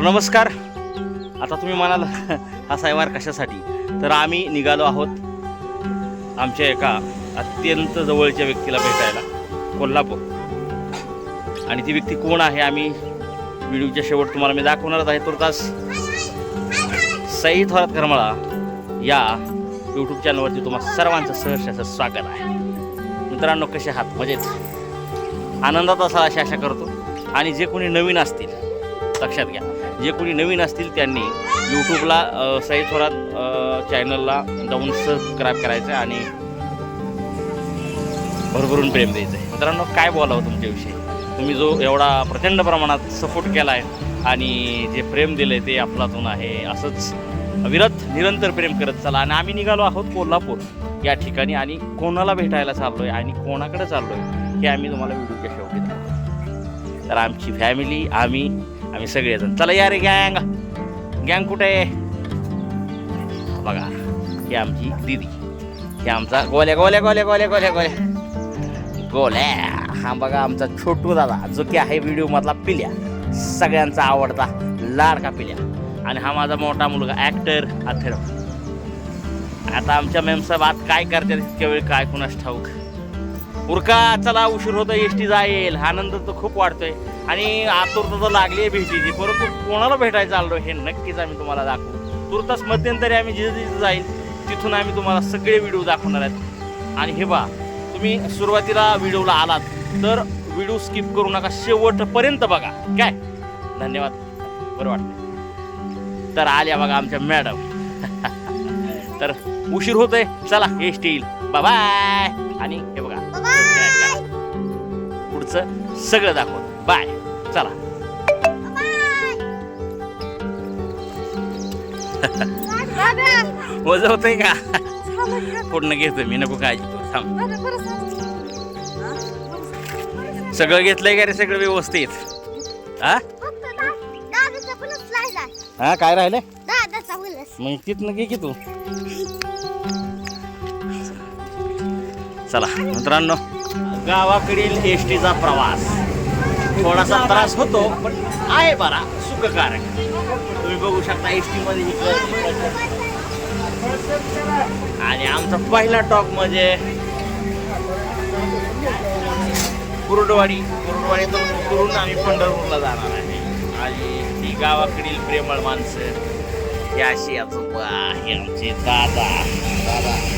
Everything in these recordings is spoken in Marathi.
नमस्कार. आता तुम्ही म्हणाल हा सायवार कशासाठी? तर आम्ही निघालो आहोत आमच्या एका अत्यंत जवळच्या व्यक्तीला भेटायला कोल्हापूर. आणि ती व्यक्ती कोण आहे आम्ही व्हिडिओच्या शेवट तुम्हाला मी दाखवणारच आहे तुर्तास. सई थोरात करमळा या यूट्यूब चॅनलवरती तुम्हाला सर्वांचं सहर्ष असं स्वागत आहे. मित्रांनो कसे आहात? मजेत? आनंदात असा अशी आशा करतो. आणि जे कोणी नवीन असतील लक्षात घ्या. जे कोणी नवीन असतील त्यांनी यूट्यूबला साई सई थोरात चॅनलला जाऊन सबस्क्राईब करायचं आहे आणि भरभरून प्रेम द्यायचं आहे मित्रांनो काय बोलावं तुमच्याविषयी? तुम्ही जो एवढा प्रचंड प्रमाणात सपोर्ट केला आहे आणि जे प्रेम दिलं आहे ते आपलातून आहे असंच विरत निरंतर प्रेम करत चला. आणि आम्ही निघालो आहोत कोल्हापूर या ठिकाणी आणि कोणाला भेटायला चाललो आहे आणि कोणाकडे चाललो आहे हे आम्ही तुम्हाला व्हिडिओच्या शेवटी तर आमची फॅमिली आम्ही आम्ही सगळेजण. चला या रे गँग गँग कुठे आहे? बघा ही आमची दिदी. ही आमचा गोल्या गोल्या गोल्या गोल्या गोल्या गोल्या. गोल्या. हा बघा आमचा छोटू दादा जो की आहे व्हिडिओमधला पिल्या. सगळ्यांचा आवडता लाडका पिल्या. आणि हा माझा मोठा मुलगा ॲक्टर अथेर आता आमच्या मेमसाहेब आत काय करतात इतक्या वेळ काय कुणास ठाऊक? उरका चला उशीर होतो एस टी जाईल. आनंद तर खूप वाढतोय. आणि आतुरता तर लागली आहे भेटीची. परंतु कोणाला भेटायचं आलो हे नक्कीच आम्ही तुम्हाला दाखवू. तुर्तास मध्यंतरी आम्ही जिथे जिथे जाईल तिथून आम्ही तुम्हाला सगळे व्हिडिओ दाखवणार आहेत. आणि हे बा तुम्ही सुरुवातीला व्हिडिओला आलात तर व्हिडिओ स्किप करू नका. शेवटपर्यंत बघा. काय? धन्यवाद. बरं वाटतं तर आल्या बघा आमच्या मॅडम. तर उशीर होतोय. चला एस टी येईल. बाय आणि हे बघा. Subscribe करा. पुढचं सगळं दाखवतो बाय चला. वजन होतंय का? पूर्ण घेतोय. मी नको काळजी करू. थांब. सगळं घेतलंय का रे? सगळं व्यवस्थित. हा? हा काय राहिलंय? दादाचा मग तिथनं घे की तू. चला मित्रांनो. गावाकडील एस टीचा प्रवास. थोडासा त्रास होतो पण आहे बरा सुखकारक. तुम्ही बघू शकता एस टीमध्ये आणि आमचा पहिला टॉक म्हणजे कुरुडवाडी. कुरुडवाडीतून करून आम्ही पंढरपूरला जाणार आहे. आणि ही गावाकडील प्रेमळ माणसं ही अशी आजोबा हे आमचे दादा दादा.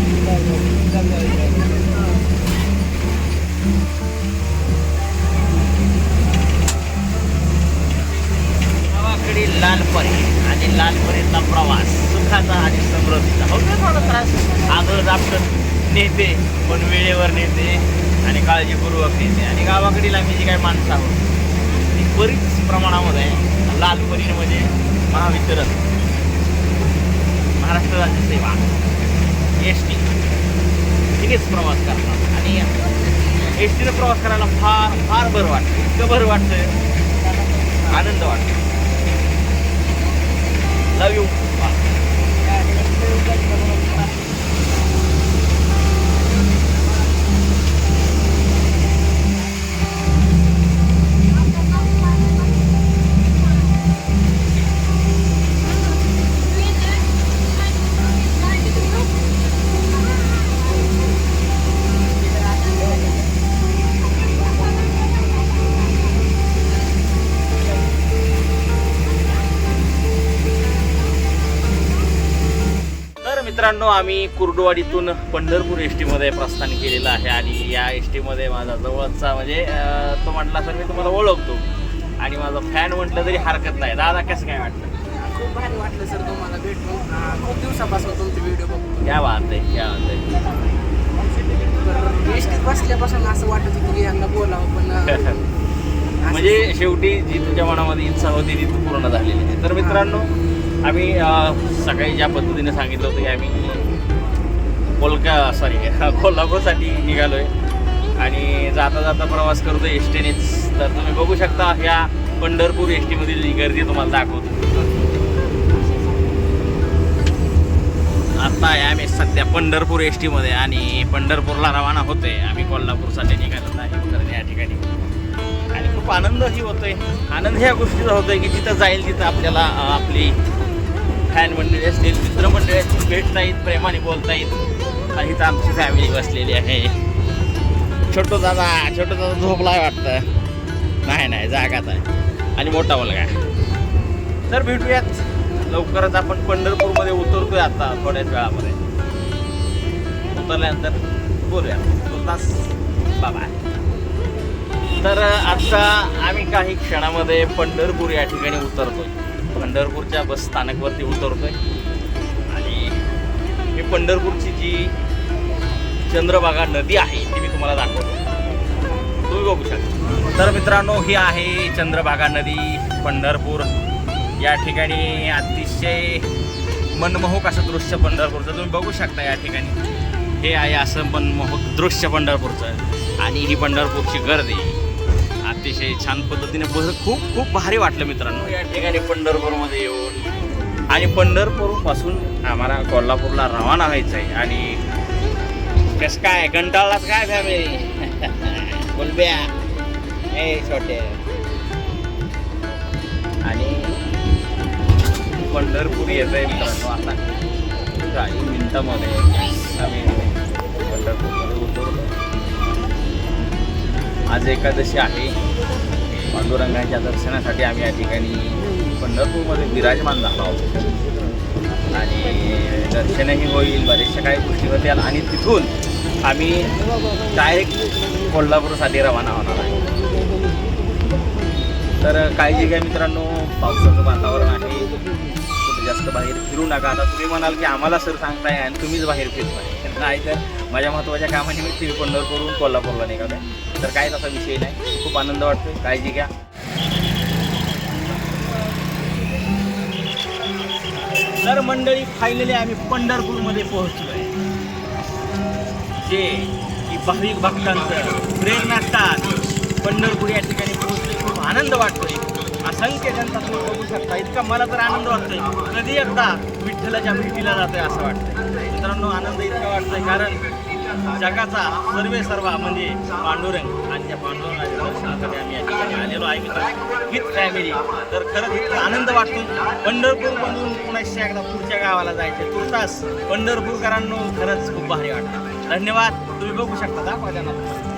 नेते पण वेळेवर नेते आणि काळजीपूर्वक नेते. आणि गावाकडील आम्ही जी काही माणसं आहोत ती बरीच प्रमाणामध्ये लालपरी म्हणजे महावितरण. महाराष्ट्र राज्य सेवा. S T. तिनेच प्रवास करतात. आणि एस टीनं प्रवास करायला फार फार बरं वाटतं. इतकं बरं वाटतं. आनंद वाटतो. लव यू मित्रांनो आम्ही कुर्डुवाडीतून पंढरपूर एस टीमध्ये प्रस्थान केलेलं आहे आणि या एस टीमध्ये माझा जवळचा म्हणजे तो म्हटला तर मी तुम्हाला ओळखतो. आणि माझा फॅन म्हटलं तरी हरकत नाही. दादा कसं काय वाटलं? खूप भारी वाटलं सर तुम्हाला भेटून. अं, खूप दिवसापासून तुमचे व्हिडिओ बघतो. क्या बात आहे क्या बात आहे. तर एसटीत बसल्यापासून असं वाटत होतं की यांना बोलावं पण म्हणजे शेवटी जी तुझ्या मनामध्ये इच्छा होती ती तू पूर्ण झालेली. आहे तर मित्रांनो आम्ही सकाळी ज्या पद्धतीने सांगितलं होतं की आम्ही कोलका सॉरी कोल्हापूरसाठी निघालो आहे आणि जाता जाता प्रवास करतो एस टीनेच तर तुम्ही बघू शकता ह्या पंढरपूर एस टीमधील गर्दी तुम्हाला दाखवतो. आता आहे आम्ही सध्या पंढरपूर एस टीमध्ये आणि पंढरपूरला रवाना होतोय. आम्ही कोल्हापूरसाठी निघालो आहे. तर या ठिकाणी. आणि खूप आनंदही होतोय. आनंद ह्या गोष्टीचा होतोय की जिथं जाईल तिथं आपल्याला आपली फॅन मंडळी असतील मित्रमंडळी असतील भेटता येईल प्रेमाने बोलता येईल आणि इथं आमची फॅमिली बसलेली आहे. छोटो दादा छोटो दादा झोपलाय वाटतं. नाही नाही जागाच आहे. आणि मोठा मुलगा तर भेटूयात. लवकरच आपण पंढरपूरमध्ये उतरतोय आता थोड्याच वेळामध्ये. उतरल्यानंतर बोलूया. बाबा तर आता आम्ही काही क्षणामध्ये पंढरपूर या ठिकाणी उतरतोय. पंढरपूरच्या बस स्थानकवरती उतरतो आहे आणि ही पंढरपूरची जी चंद्रभागा नदी आहे ती मी तुम्हाला दाखवतो. तुम्ही बघू शकता. तर मित्रांनो ही आहे चंद्रभागा नदी पंढरपूर. या ठिकाणी अतिशय मनमोहक असं दृश्य पंढरपूरचं. तुम्ही बघू शकता या ठिकाणी. हे आहे असं मनमोहक दृश्य पंढरपूरचं. आणि ही पंढरपूरची गर्दी. अतिशय छान पद्धतीने बस खूप खूप भारी वाटलं मित्रांनो. या ठिकाणी पंढरपूरमध्ये येऊन आणि पंढरपूरपासून आम्हाला कोल्हापूरला रवाना व्हायचं आहे. आणि कसं काय कंटाळलाच काय फॅमिली? बोलब्या. ए छोटे. आणि पंढरपूर येत आहे मित्रांनो आता. काही मिनिटामध्ये आम्ही पंढरपूरमध्ये आज एकादशी आहे. पांडुरंगाच्या दर्शनासाठी आम्ही या ठिकाणी पंढरपूरमध्ये विराजमान झालो आहोत. आणि दर्शनही होईल बऱ्याचशा काही गोष्टी होत्या आणि तिथून आम्ही डायरेक्ट कोल्हापूरसाठी रवाना होणार आहे. तर काळजी घ्या मित्रांनो पावसाचं वातावरण आहे. कुठे जास्त बाहेर फिरू नका. आता तुम्ही म्हणाल की आम्हाला सर सांगताय आणि तुम्हीच बाहेर फिरताय. नाही तर माझ्या महत्त्वाच्या कामानिमित्त मी पंढरपूरहून कोल्हापूरला निघालो आहे तर काय तसा विषय नाही. खूप आनंद वाटतोय. काळजी घ्या. तर मंडळी फायनली आम्ही पंढरपूरमध्ये पोहोचलो आहे जे की भाविक भक्तांचं प्रेरणास्थान पंढरपूर या ठिकाणी पोहोचले. खूप आनंद वाटतोय. असंख्य जनता तुम्ही बघू शकता. इतका मला तर आनंद वाटतोय. कधी एकदा विठ्ठलाच्या भेटीला जातोय असं वाटतंय. मित्रांनो आनंद इतका वाटतोय कारण जगाचा सर्वे सर्वा म्हणजे पांडुरंग आणि त्या पांडुरंगाच्या दर्शनासाठी आम्ही या ठिकाणी आलेलो आहे मित्र विथ फॅमिली तर खरंच इतका आनंद वाटतो पंढरपूरमधून पुण्याच्या एकदा पुढच्या गावाला जायचे तुर्तास पंढरपूरकरांनो खरंच खूप भारी वाटतं. धन्यवाद. तुम्ही बघू शकता दाखवा त्यांना.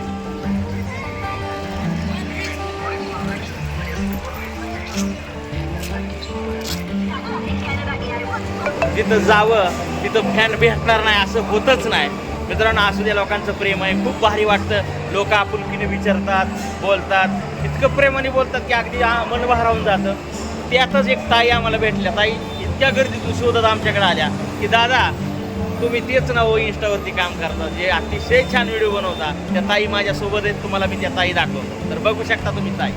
तिथं जावं तिथं फॅन भेटणार नाही असं होतच नाही. मित्रांनो असू द्या लोकांचं प्रेम आहे. खूप भारी वाटतं. लोक आपुलकीने विचारतात बोलतात. इतकं प्रेमाने बोलतात की अगदी मन भारावून जातं. त्यातच एक ताई आम्हाला भेटल्या. ताई इतक्या गर्दीतून शोधत आमच्याकडे आल्या की दादा तुम्ही तेच ना हो इंस्टावरती काम करता. जे अतिशय छान व्हिडिओ बनवता. त्या ताई माझ्यासोबत आहेत. तुम्हाला मी त्या ताई दाखवतो. तर बघू शकता तुम्ही ताई.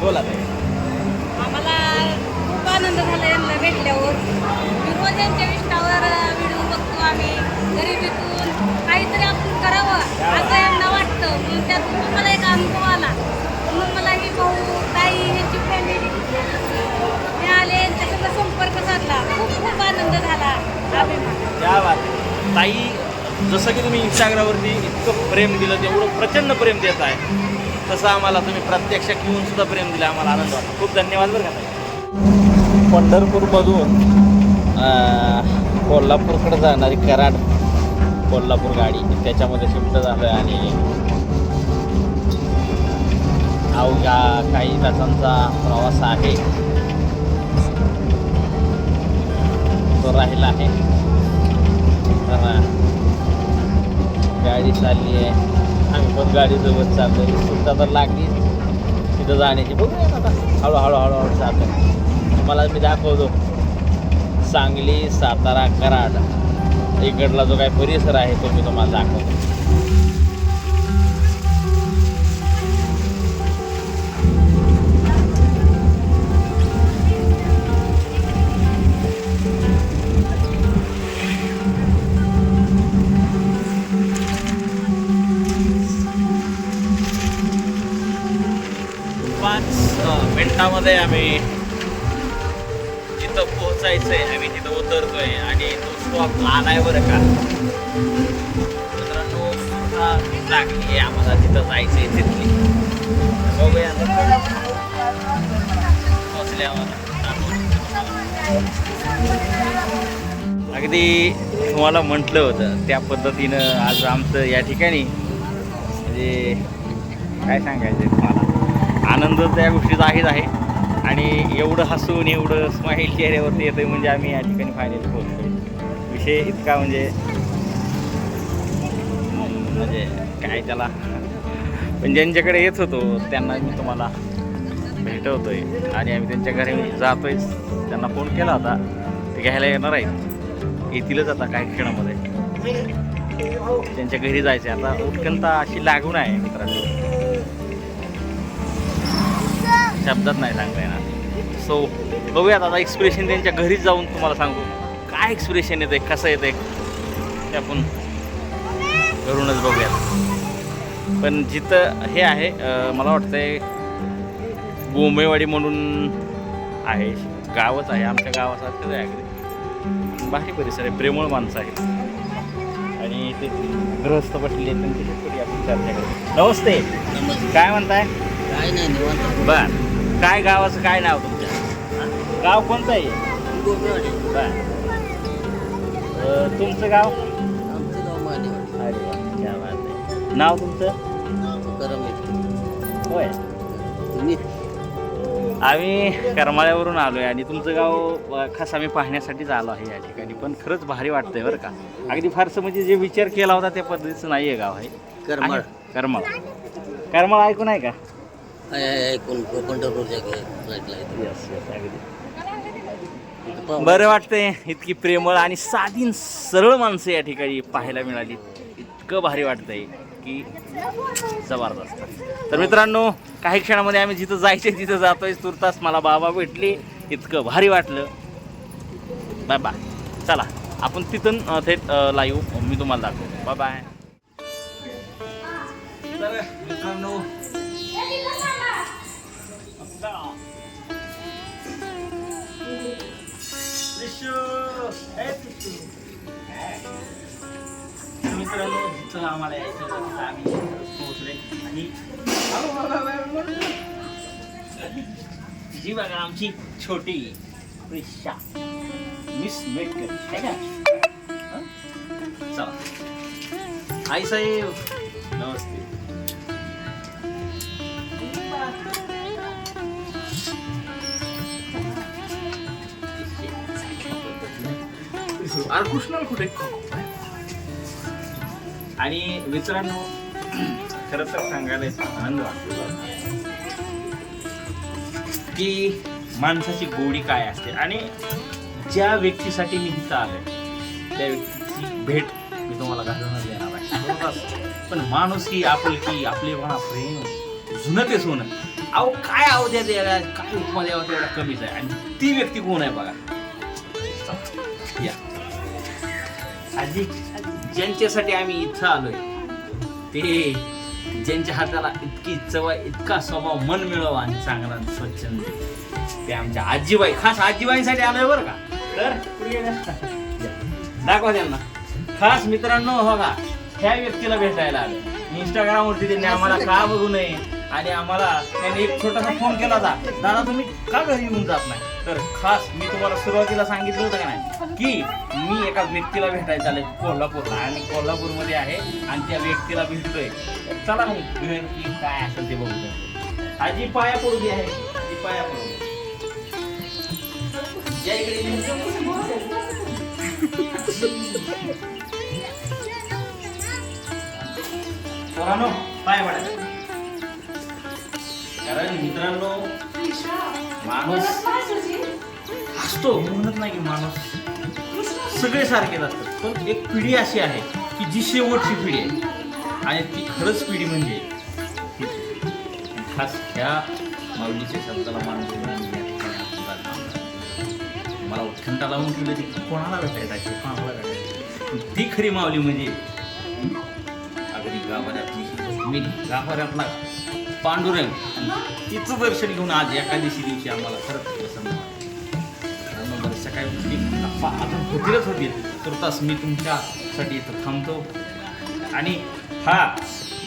बोला ताई. आम्हाला आनंद झाला यांना भेटल्यावर. मी रोज यांच्या विष्टावर व्हिडिओ बघतो आम्ही. गरिबीतून काहीतरी आपण करावं असं यांना वाटतं. म्हणून त्यातून मला एक अनुभव आला. म्हणून मला ही भाऊ ताई यांची फॅमिली मिळाले यांच्यासोबत संपर्क साधला. खूप खूप आनंद झाला. अभिमान ताई जसं की तुम्ही इंस्टाग्रामवरती इतकं प्रेम दिलं तेवढं प्रचंड प्रेम देत आहे. तसं आम्हाला तुम्ही प्रत्यक्षात येऊन सुद्धा प्रेम दिलं. आम्हाला आनंद वाटतो. खूप धन्यवाद बरं का पंढरपूरमधून कोल्हापूरकडे जाणारी कराड कोल्हापूर गाडी. त्याच्यामध्ये शिफ्ट झालं आहे आणि अवघ्या काही तासांचा प्रवास आहे. तो राहिला आहे. तर गाडी चालली आहे. आम्ही पण गाडीसोबत चाललो आहे. सुद्धा तर लागली तिथं जाण्याची बघूया आता. हळूहळू हळूहळू चाललो तुम्हाला मी दाखवतो. सांगली सातारा कराड. इकडला जो काही परिसर आहे तो मी तुम्हाला दाखवतो. पाच आम्ही क्षणामध्ये आहे. आम्ही तिथं उतरतोय आणि तो स्टॉप आलाय बरं का. मित्रांनो सुद्धा लागली आहे. आम्हाला तिथं जायचंय तिथली. बघूया अगदी तुम्हाला म्हटलं होतं त्या पद्धतीनं आज आमचं या ठिकाणी. म्हणजे काय सांगायचं तुम्हाला? आनंद त्या गोष्टीचा आहेच आहे. आणि एवढं हसून एवढं स्माईल चेहऱ्यावरती येतं म्हणजे आम्ही या ठिकाणी फायनल पोहोचतो विषय इतका म्हणजे म्हणजे काय त्याला. पण ज्यांच्याकडे येत होतो त्यांना मी तुम्हाला भेटवतोय. आणि आम्ही त्यांच्या घरी जातोय. त्यांना फोन केला होता. ते घ्यायला येणार आहेत. येतीलच आता काही क्षणामध्ये. त्यांच्या घरी जायचं आता उत्कंठा अशी लागून आहे मित्रांनो. शब्दात नाही सांगता येणार. सो बघूयात आता एक्सप्रेशन त्यांच्या घरीच जाऊन तुम्हाला सांगू. काय एक्सप्रेशन येते कसं येते ते आपण घरूनच बघूयात. पण जिथं हे आहे मला वाटतंय बोंबेवाडी म्हणून आहे गावच आहे आमच्या गावासारखंच आहे अगदी. भारी परिसर आहे प्रेमळ माणसं आहेत. आणि ते गृहस्थ आहेत त्यांच्याशी आपण चर्चा करू. नमस्ते. काय म्हणताय? काय नाही बर. काय गावाचं काय नाव तुमच्या? गाव कोणतं आहे? बर. तुमचं गाव? आमचं गाव मानेवाडी. अरे वा, क्या बात आहे. नाव तुमचं? तुकाराम होय. तुम्ही आम्ही करमाळ्यावरून आलो आहे आणि तुमचं गाव अ, खास आम्ही पाहण्यासाठीच आलो आहे या ठिकाणी. पण खरंच भारी वाटतंय बरं का. अगदी फारसं म्हणजे जे विचार केला होता त्या पद्धतीचं नाही आहे गाव आहे. करमाळ. आहे. करमाळ. करमाळ ऐकून आहे का? बरं वाटतंय इतकी प्रेमळ आणि साधी न सरळ माणसं या ठिकाणी पाहायला मिळाली. इतकं भारी वाटतंय की जबरदस्त. तर मित्रांनो काही क्षणामध्ये आम्ही जिथं जायचे तिथं जातोय. तुर्तास मला बाबा भेटली. इतकं भारी वाटलं. बाय बाय चला आपण तिथून थेट लाईव्ह मी तुम्हाला दाखवतो. बाय बाय तर मित्रांनो आता त्रिशू ए त्रिशू तर मित्रांनो जिथं आम्हाला यायचं होतं तिथं आम्ही पोहोचले आणि जी बघा आमची छोटी प्रिशा मिस मेटकर आहे का हं? चला आई साहेब नमस्ते अरे कृष्णाला कुठे? आणि मित्रांनो खरं तर सांगायला आनंद वाटतो की माणसाची गोडी काय असते? आणि ज्या व्यक्तीसाठी मी इथं आलोय त्या व्यक्तीची भेट मी तुम्हाला घालवणार देणार आहे. पण माणूस ही आपुलकी आपलेपणा प्रेम जुनं ते सोनं. अहो काय आहो द्या द्यायला काय उपमा द्यावा तेवढा कमीच आहे. आणि ती व्यक्ती कोण आहे बघा? आजी ज्यांच्यासाठी आम्ही इथं आलोय ते ज्यांच्या हाताला इतकी चव इतका स्वभाव मन मिळवा आणि चांगला स्वच्छंद ते आमच्या आजीबाई खास आजीबाईंसाठी आलोय बरं का? तर दाखवा त्यांना. खास मित्रांनो हो का? ह्या व्यक्तीला भेटायला आलो इंस्टाग्रामवरती त्यांनी आम्हाला का बघू नये? आणि आम्हाला त्यांनी एक छोटासा फोन केला होता दादा तुम्ही का घरी येऊन जात नाही? तर खास मी तुम्हाला सुरुवातीला सांगितलं होतं का नाही की मी एका व्यक्तीला भेटायचं चालेल कोल्हापूरला. आणि कोल्हापूरमध्ये आहे आणि त्या व्यक्तीला भेटतोय. चला मग घर की काय असेल ते बघू. आजी पाया पडू दे आहे ती पाया पडू दे. या इकडे पाय पडायचं कारण मित्रांनो माणूस हसतो मी म्हणत नाही की माणूस सगळे सारखेच असतात पण एक पिढी अशी आहे की जी शेवटची पिढी आहे. आणि ती खरंच पिढी म्हणजे. खास ह्या माऊलीच्या शब्दाला माणूस. मला उत्खंठा लावून ठेवलं की कोणाला भेटायचं कोणाला भेटायचं ती खरी माऊली म्हणजे अगदी गाभाऱ्यातली मी गाभाऱ्यातला पांडुरंग तिचं दर्शन घेऊन आज एकादशी दिवशी आम्हाला खरंच प्रसन्न वाटतं. सकाळी बऱ्याचशा काही आता होतीलच होतील तुर्तास मी तुमच्यासाठी इथं थांबतो. आणि हा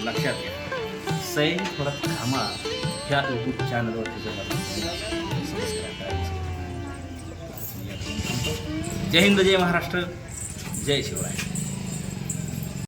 लक्षात घ्या सैन परत घामा ह्या यूट्यूब चॅनलवरती जर जय हिंद जय महाराष्ट्र जय शिवराय.